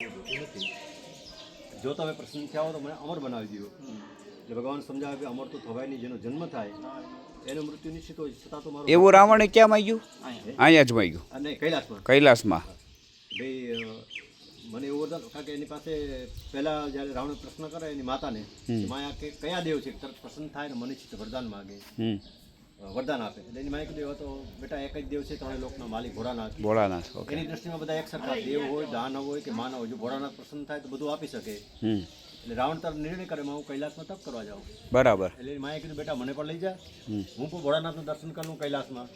નથી જો તમે પ્રસન્ન થયા હો તો મને અમર બનાવી દો એટલે ભગવાન સમજાવે કે અમર તો થવાય નહીં જેનો જન્મ થાય એનું મૃત્યુ નિશ્ચિત હોય છતાં તો મારો એવું રાવણે ક્યાં માગ્યું? અહીંયા. જ માગ્યું. અને કૈલાસમાં. કૈલાસમાં. ભાઈ મને એવું વરદાન કારણ કે એની પાસે પહેલાં જ્યારે રાવણ પ્રશ્ન કરે એની માતાને કે માયા કે કયા દેવ છે? તરત પ્રસન્ન થાય ને મને છે વરદાન માગે વરદાન આપે. એટલે એની માહિતી કીધું એવા તો બેટા એક જ દેવ છે ત્રણેય લોકનો માલિક ભોળાનાથ. ભોળાનાથ એની દ્રષ્ટિમાં બધા એક સરખા દેવ હોય દાનવ હોય કે માનવ હોય. જો ભોળાનાથ પ્રસન્ન થાય તો બધું આપી શકે. એટલે રાવણ તરફ નિર્ણય કરે હું કૈલાસમાં તપ કરવા જાઉં. બરાબર. એટલે માએ કીધું બેટા મને પણ લઈ જા. હું પણ ભોળાનાથનું દર્શન કરું કૈલાસમાં.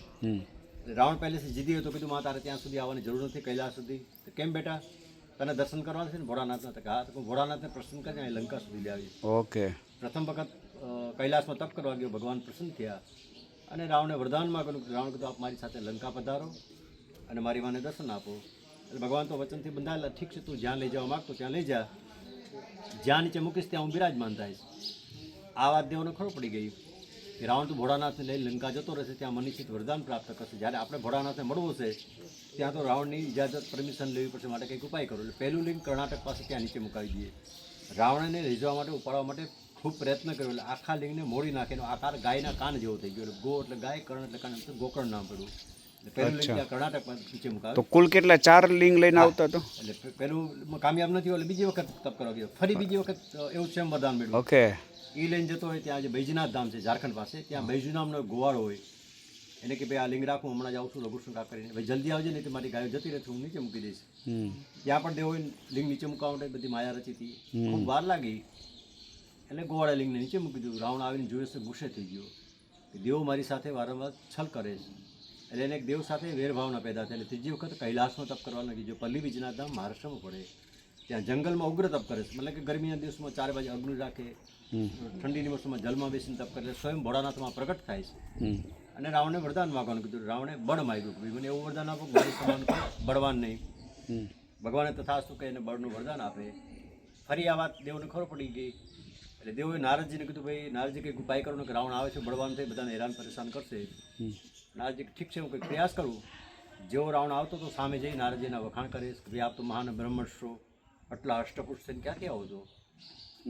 રાવણ પહેલેથી જીદી હતો કીધું માં તારે ત્યાં સુધી આવવાની જરૂર નથી કૈલાસ સુધી. કેમ બેટા? તને દર્શન કરવા છે ને ભોળાનાથના? તો કે હા. તો ભોળાનાથને પ્રસન્ન કરીને લંકા સુધી લાવી ઓકે. પ્રથમ વખત કૈલાસમાં તપ કરવા ગયો ભગવાન પ્રસન્ન થયા. અને રાવણે વરદાન માગ્યું રાવણ કીધું, આપ મારી સાથે લંકા પધારો અને મારી માને દર્શન આપો. એટલે ભગવાન તો વચનથી બંધાયેલા, ઠીક છે, તું જ્યાં લઈ જવા માગતો ત્યાં લઈ જા. જ્યાં નીચે મૂકીશ, ત્યાં હું બિરાજમાન થઈશ. આ વાત દેવોને ખબર પડી ગઈ કે રાવણ તો ભોળાનાથને લઈ લંકા જતો રહેશે, ત્યાં મનિષિત વરદાન પ્રાપ્ત કરશે. જ્યારે આપણે ભોળાનાથને મળવું છે, ત્યાં તો રાવણની ઇજાજત, પરમિશન લેવી પડશે માટે કંઈક ઉપાય કરો. એટલે પહેલું લિંક કર્ણાટક પાસે ત્યાં નીચે મુકાવી દઈએ. રાવણને લઈ માટે, ઉપાડવા માટે ખૂબ પ્રયત્ન કર્યો એટલે આખા લિંગને મોડી નાખે એનો આકાર ગાયના કાન જેવો થઈ ગયો. એટલે ગો એટલે ગાય કર્ણ એટલે કાન ગોકર્ણ નામ પડ્યું. એટલે પહેલું લિંગ ત્યાં કર્ણાટકમાં નીચે મુકાવ્યું તો કુલ કેટલા? ચાર લિંગ લઈને આવતા તો? એટલે પેલું કામયાબ નથી એટલે બીજી વખત તપ કરવા ગયો. ફરી બીજી વખત એવું સેમ વરદાન મળ્યું. ઓકે. એ લઈને જતો હોય ત્યાં જે બૈજનાથ ધામ છે ઝારખંડ પાસે. ત્યાં બૈજુ નામનો ગોવાળો હોય. એને કે ભાઈ આ લિંગ રાખું હમણાં જ આવું છું લઘુશંકા કરીને. ભાઈ જલ્દી આવજે નહીં તો મારી ગાયો જતી રહેશે હું નીચે મૂકી દઈશ. ત્યાં પણ દેવો લિંગ નીચે મૂકવા માટે બધી માયા રચી હતી. ખૂબ વાર લાગી. એટલે ગોવાળે લિંગને નીચે મૂકી દીધું. રાવણ આવીને જોયો છે ગુસ્સે થઈ ગયો. કે દેવો મારી સાથે વારંવાર છલ કરે છે. એટલે એને એક દેવ સાથે વેરભાવના પેદા થઈ એટલે ત્રીજી વખત કૈલાસમાં તપ કરવા લાગી. જો પલ્લી બીજના ધામ મહારાષ્ટ્રમાં પડે ત્યાં જંગલમાં ઉગ્ર તપ કરે છે. મતલબ કે ગરમીના દિવસમાં ચાર બાજુ અગ્નિ રાખે. ઠંડીની મોસમમાં જલમાં બેસીને તપ કરે. એટલે સ્વયં ભોળાનાથમાં પ્રગટ થાય છે. અને રાવણે વરદાન માગવાનું કીધું. રાવણે બળ માગ્યું કે મને એવું વરદાન આપો મારી સમાન બળવાન નહીં. ભગવાને તથાસ્તુ કહીને બળનું વરદાન આપે. ફરી આ વાત દેવને ખબર પડી ગઈ. એટલે દેવોએ નારદજીને કીધું ભાઈ નારદજી કંઈક ઉપાય કરો ને કે રાવણ આવે છે બળવાન થઈ બધાને હેરાન પરેશાન કરશે. નારદજી ઠીક છે હું કંઈક પ્રયાસ કરું. જેવો રાવણ આવતો તો સામે જઈ નારદજીના વખાણ કરીશ કે ભાઈ આપ તો મહાન બ્રહ્મણ છો આટલા અષ્ટપુરુષ થઈને ક્યાંથી આવો છો?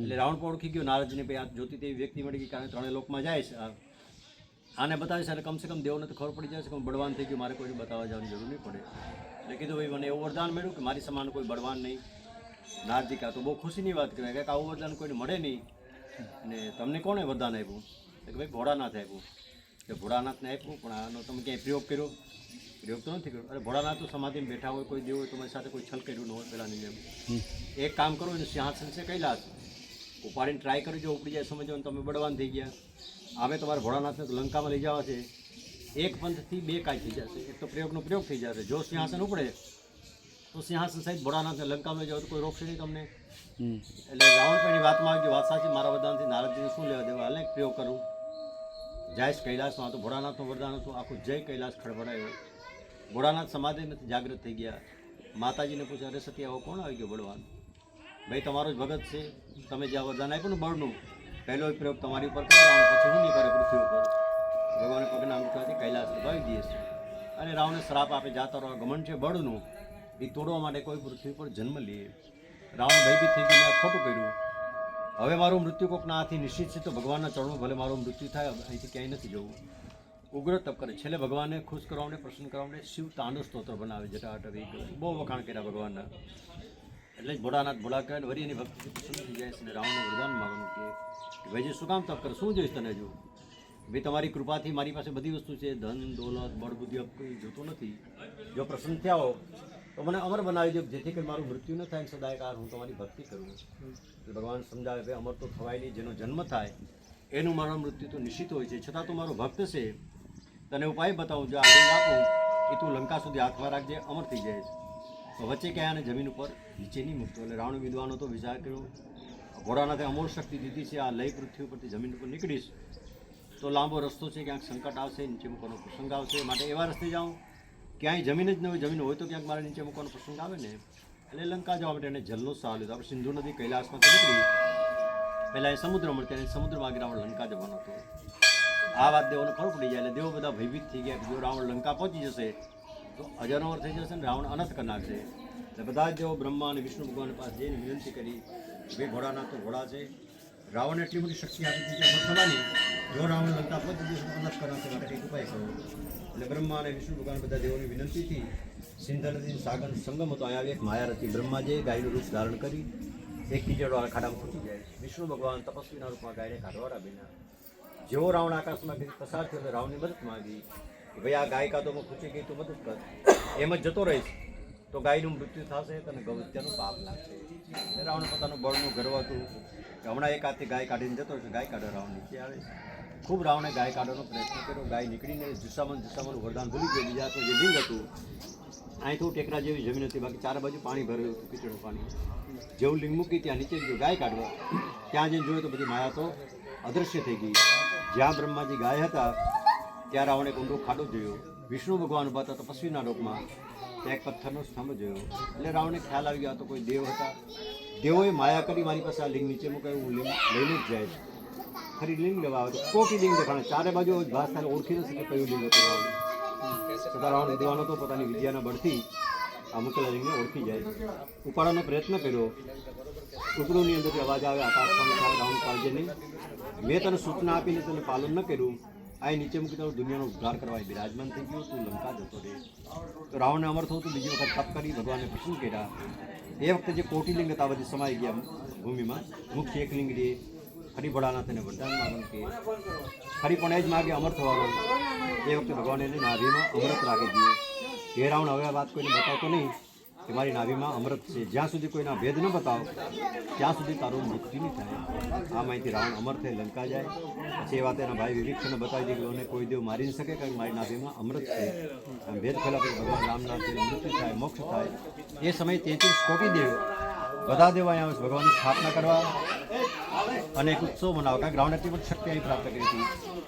એટલે રાવણ પણ ઓળખી ગયો નારદજીને ભાઈ આ જોતી તેવી વ્યક્તિ મળી ગઈ કારણ કે ત્રણેય લોકમાં જાય છે. આને બતાવીશ એટલે કમસે કમ દેવને તો ખબર પડી જાય છે કે હું બળવાન થઈ ગયું મારે કોઈને બતાવવા જવાની જરૂર નહીં પડે. એટલે કીધું ભાઈ મને એવું વરદાન મળ્યું કે મારી સમાન કોઈ બળવાન નહીં. નારજી કાં તો બહુ ખુશીની વાત કહેવાય કે આવું વરદાન કોઈને મળે નહીં. અને તમને કોણે વરદાન આપ્યું? કે ભાઈ ભોળાનાથ આપ્યું. કે ભોળાનાથને આપ્યું પણ આનો તમે ક્યાંય પ્રયોગ કર્યો? પ્રયોગ તો નથી કર્યો. અરે ભોળાનાથ તો સમાધિમાં બેઠા હોય કોઈ દેવ હોય તમારી સાથે કોઈ છલ કર્યું ન હોય પહેલાંની જેમ. એક કામ કરો એનું સિંહાસન છે કૈલાસ ઉપાડીને ટ્રાય કરજો ઉપડી જાય સમજો ને તમે બળવાન થઈ ગયા. આમે તમારે ભોળાનાથને લંકામાં લઈ જવા છે. એક પંથથી બે કાંઈ થઈ જશે. એક તો પ્રયોગનો પ્રયોગ થઈ જશે. જો સિંહાસન ઉપડે તો સિંહાસન સહિત ભોળાનાથને લંકામાં લઈ જાઓ તો કોઈ રોકશે નહીં તમને. એટલે રાવણ વાતમાં આવી વાત સાચી. મારા વરદાનથી નારદજીને શું લેવા દેવા? હાલે પ્રયોગ કરું. જયશ કૈલાસમાં તો ભોળાનાથનું વરદાન હતું. આખું જય કૈલાસ ખડબડાયો ભોળાનાથ સમાધિ નથી જાગૃત થઈ ગયા. માતાજીને પૂછે અરે સત્યાવો કોણ આવી ગયો બળવાન? ભાઈ, તમારો જ ભગત છે. તમે જે આ વરદાન આપ્યું ને બળનું, પહેલો પ્રયોગ તમારી ઉપર કરો, રાવણ પછી હું નહીં કરે પૃથ્વી ઉપર. ભગવાને પગના અંગૂઠાથી કૈલાસ દબાવી દઈએ છે. અને રાવને શ્રાપ આપે, જાતો રહો ગમન છે બળનું. એ તોડવા માટે કોઈ પૃથ્વી પર જન્મ લે. રાવણ ભયભીત થઈ ગયું, મેં ખોટું કર્યું. હવે મારું મૃત્યુ કોકના હાથથી નિશ્ચિત છે, તો ભગવાનના ચરણો ભલે મારું મૃત્યુ થાય અહીંથી ક્યાંય નથી જવું. ઉગ્ર તપ કરે. છેલ્લે ભગવાનને ખુશ કરવાને પ્રસન્ન કરવાને શિવ તાંડવ સ્તોત્ર બનાવે જટાટવી બહુ વખાણ કર્યા ભગવાનના. એટલે જ ભોળાનાથ ભોળા કહે વરી એની ભક્તિ પ્રસન્ન થઈ જાય અને રાવણને વરદાન માગવાનું કે ભાઈ શું કામ તપ કરે? શું જોઈશ તને જો ભાઈ, તમારી કૃપાથી મારી પાસે બધી વસ્તુ છે. ધન, દોલત બળબુદ્ધિ કોઈ જોતો નથી. જો પ્રસન્ન થયા હો તો મને અમર બનાવી દો જેથી કરી મારું મૃત્યુ ન થાય સદાયકાર હું તમારી ભક્તિ કરું. એટલે ભગવાન સમજાવે કે અમર તો થવાય નહીં, જેનો જન્મ થાય, એનું મારું મૃત્યુ તો નિશ્ચિત હોય છે. છતાં તું મારો ભક્ત છે. તને ઉપાય બતાવું, જો આગળ આપું કે તું લંકા સુધી હાથમાં રાખજે, અમર થઈ જાય તો વચ્ચે ક્યાં અને જમીન ઉપર? નીચે નહીં મૂકતો. એટલે રાવણ વિદ્વાનો તો વિચાર કર્યો ઘોડાનાથે અમોલ શક્તિ દીધી છે, આ લય પૃથ્વી ઉપરથી જમીન ઉપર નીકળીશ. તો લાંબો રસ્તો છે, ક્યાંક સંકટ આવશે, નીચે મૂકવાનો પ્રસંગ આવશે. માટે એવા રસ્તે જાઉં ક્યાંય જમીન જ ન હોય, જમીન હોય તો ક્યાંક મારા નીચે મૂકવાનો પ્રસંગ આવે ને, એટલે લંકા જવા માટે એને જલનો સહાય લીધો. આપણે સિંધુ નદી કૈલાસમાંથી નીકળી. પહેલાં એ સમુદ્ર મળતી અને સમુદ્ર માર્ગે રાવણ લંકા જવાનો હતો. આ વાત દેવોને ખબર પડી જાય, એટલે દેવો બધા ભયભીત થઈ ગયા જો રાવણ લંકા પહોંચી જશે, તો અજરનવર થઈ જશે ને રાવણ અનર્થ કરનારશે એટલે બધા જ દેવો બ્રહ્મા અને વિષ્ણુ ભગવાન પાસે જઈને વિનંતી કરી, બે ઘોડાના તો ઘોડા છે. રાવણ એટલી બધી શક્તિ આપી કે જો રાવણ લંકા પહોંચી જશે અલગ કરવા માટે કંઈક ઉપાય કરો. એટલે બ્રહ્મા અને વિષ્ણુ ભગવાન બધા દેવોની વિનંતીથી સિંધર નદી સાગર સંગમ હતો. અહીંયા એક માયા હતી બ્રહ્માજીએ ગાયનું રૂપ ધારણ કરી એક કીચડવાળા ખાડામાં ખૂટી જાય. વિષ્ણુ ભગવાન તપસ્વીના રૂપમાં ગાયને કાઢવાડા બેના જેવો રાવણ આકાશમાં પસાર થયો રાવણની મદદ માંગી કે ભાઈ આ ગાય કાદોમાં ખૂચી ગઈ તો મદદ કર. એમ જ જતો રહીશ. તો ગાયનું મૃત્યુ થશે તને ગૌત્યનું પાપ લાગશે. રાવણ પોતાનું બળનું ગર્વ હતું કે હમણાં એક હાથથી ગાય કાઢીને જતો છે ગાય કાઢો રાવણ નીચે આવે. ખૂબ રાવણે ગાય કાઢવાનો પ્રયત્ન કર્યો. ગાય નીકળીને જુસ્સામાં જુસ્સામાં વરદાન ભૂલી ગયો બીજા હાથમાં જે લિંગ હતું. તો ટેકરા જેવી જમીન હતી. બાકી ચારે બાજુ પાણી ભરેલું હતું, કીચડું પાણી. જેવું લિંગ મૂકી ત્યાં નીચે ગયો ગાય કાઢવા. ત્યાં જઈને જોયું તો બધી માયા તો અદૃશ્ય થઈ ગઈ. જ્યાં બ્રહ્માજી ગાય હતા, ત્યાં રાવણે ઊંડો ખાડો જોયો. વિષ્ણુ ભગવાન ઊભા હતા તપસ્વીના રૂપમાં ત્યાં એક પથ્થરનો સ્તંભ જોયો. એટલે રાવણને ખ્યાલ આવી ગયો તો કોઈ દેવ હતા. દેવોએ માયા કરી, મારી પાસે આ લિંગ નીચે મૂકાયું, હું લિંગ લઈને જ જાય ખરી લિંગ લેવા આવે કોટી લિંગ દેખાણે ચારે બાજુ ઘાસ થાય ઓળખી ન શકે કયું લિંગ હતું રાવણ છતાં તો પોતાની વિદ્યાના બળથી આ મૂકેલા લિંગને ઓળખી જાય. ઉપાડવાનો પ્રયત્ન કર્યો. ટુકડોની અંદરથી અવાજ આવે આકાશ પણ રાવણ પાડજે નહીં. મેં તને સૂચના આપીને તને પાલન ન કર્યું. આ નીચે મૂકી તારો દુનિયાનો ઉદ્ધાર કરવા એ બિરાજમાન થઈ ગયો. તું લંકા જતો રહે. તો રાવણને અમર થયો તું બીજી વખત તપ કરી, ભગવાનને પ્રસન્ન કર્યા. એ વખતે જે કોટી લિંગ હતા, બધી સમાઈ ગયા ભૂમિમાં. મુખ્ય એક લિંગ રે ફરી ભોળાનાથ તેને વરદાન માગણ કે ફરી પણ એ જ માગે અમર થવાનું એ વખતે ભગવાન એને નાભીમાં અમૃત રાખી દીધું. હે રાવણ હવે વાત કોઈને બતાવતો નહીં કે મારી નાભીમાં અમૃત છે. જ્યાં સુધી કોઈના ભેદ ન બતાવો, ત્યાં સુધી તારું મૃત્યુ નહીં થાય. આ માહિતી રાવણ અમર થઈ લંકા જાય. પછી એ વાત એના ભાઈ વિભીક્ષણને બતાવી દીધી અને કોઈ દેવ મારી ન શકે કારણ કે મારી નાભીમાં અમૃત છે. ભેદ ફેલા પછી ભગવાન રામનાથજીનું મૃત્યુ થાય, મોક્ષ થાય. એ સમયે તેત્રીસ કોટી દેવ. બધા દેવ અહીંયા ભગવાનની સ્થાપના કરવા. અને એક ઉત્સવ મનાવવા કારણ કે રાવણ એટલી બધી શક્તિ અહીં પ્રાપ્ત કરી હતી.